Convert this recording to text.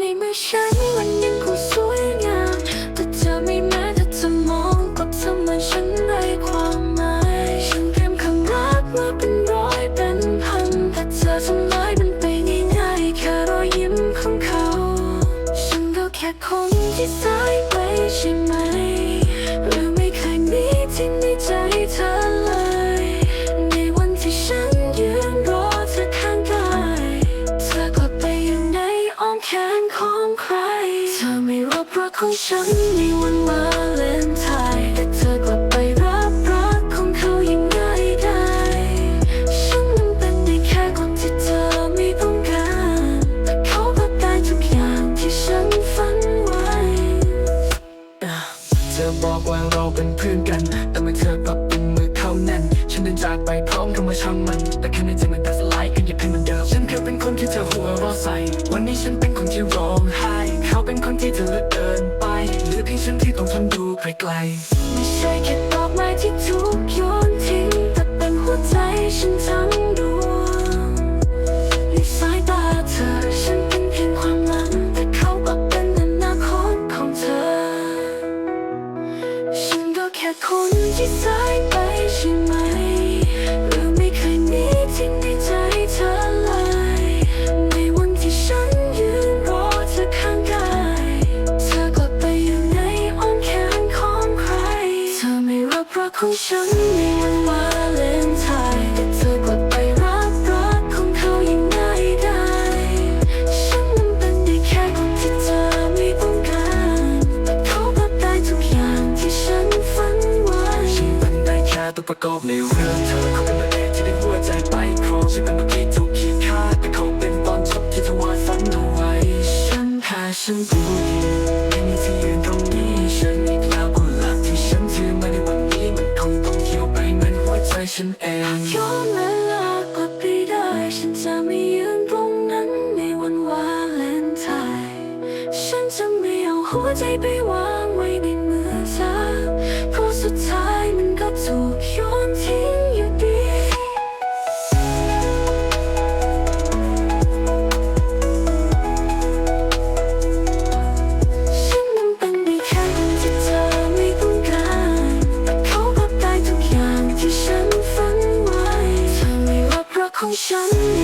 ในเมื่อฉันมันยังคงสวยงามแต่เธอไม่แม้แต่จะมองก็ทำให้ฉันไร้ความหมายฉันเตรียมคำรักมาเป็นร้อยเป็นพันแต่เธอทำลายมันไปง่ายๆแค่รอยยิ้มของเขา ฉันก็แค่คนที่สายไปใช่ไหมหรือไม่เคยมีที่ในใจเธอ ของฉันในวันวาเลนไทน์แต่เธอกลับไปรับรักของเขายังไงได้ ฉันนั้นเป็นได้แค่คนที่เธอไม่ต้องการ แต่เขาก็ได้ทุกอย่างที่ฉันฝันไว้ เธอบอกว่าเราเป็นเพื่อนกัน แต่เมื่อเธอกลับเป็นมือเขาแน่น ฉันเดินจากไปพร้อมคำว่าช่างมัน แต่แค่ในใจมันแต่สลายกันอย่าเป็นเหมือนเดิม ฉันเคยเป็นคนที่เธอหัวเราะใส่ วันนี้ฉันเป็น พียงฉันที่ต้องทนดูไกลๆไม่ใช่แค่ดอกไม้ที่ถูกโยนทิ้งแต่เป็นหัวใจฉันทั้งดวงในสายตาเธอฉันเป็นเพียงความหลังแต่เขาก็เป็นอนาคตของเธอ ฉันก็แค่คนที่สายไปใช่ไหมหรือไม่เคยมีที่ในใจ ฉันในวันวาเลนไทน์แต่เธอกลับไปรับรักของเขายังไงได้ ฉันนั้นเป็นได้แค่คนที่เธอไม่ต้องการแต่เขาก็ได้ทุกอย่างที่ฉันฝันไว้ฉันเป็นได้แค่ตัวประกอบในเรื่องเธอเขาเป็นตัวเอกที่ได้หัวใจไปครองฉันเป็นเมื่อกี้ถูกขีดค่าแต่เขาเป็นตอนจบที่เธอวาดฝันเอาไว้ ฉันแพ้ฉันผู้หญิงไม่มีที่ยืนตรงนี้ ฉันเองย้อนเวลากลับไปได้ ฉันจะไม่ยืนตรงนั้นในวันวาเลนไทน์ฉันจะไม่เอาหัวใจไปวาง ฉัน